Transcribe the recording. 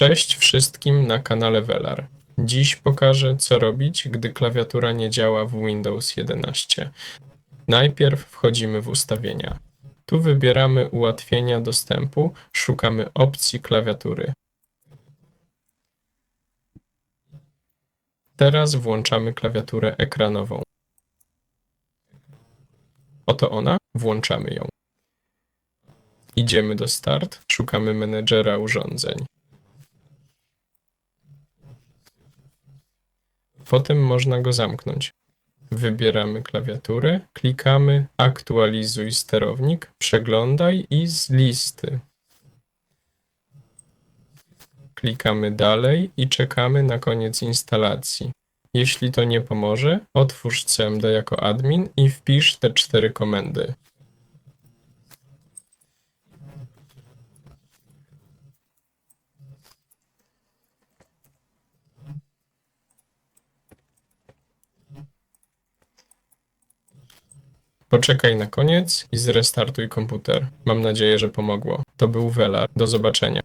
Cześć wszystkim na kanale Velar. Dziś pokażę, co robić, gdy klawiatura nie działa w Windows 11. Najpierw wchodzimy w ustawienia. Tu wybieramy ułatwienia dostępu, szukamy opcji klawiatury. Teraz włączamy klawiaturę ekranową. Oto ona, włączamy ją. Idziemy do Start, szukamy menedżera urządzeń. Potem można go zamknąć. Wybieramy klawiaturę, klikamy Aktualizuj sterownik, przeglądaj i z listy. Klikamy dalej i czekamy na koniec instalacji. Jeśli to nie pomoże, otwórz CMD jako admin i wpisz te cztery komendy. Poczekaj na koniec i zrestartuj komputer. Mam nadzieję, że pomogło. To był Velar. Do zobaczenia.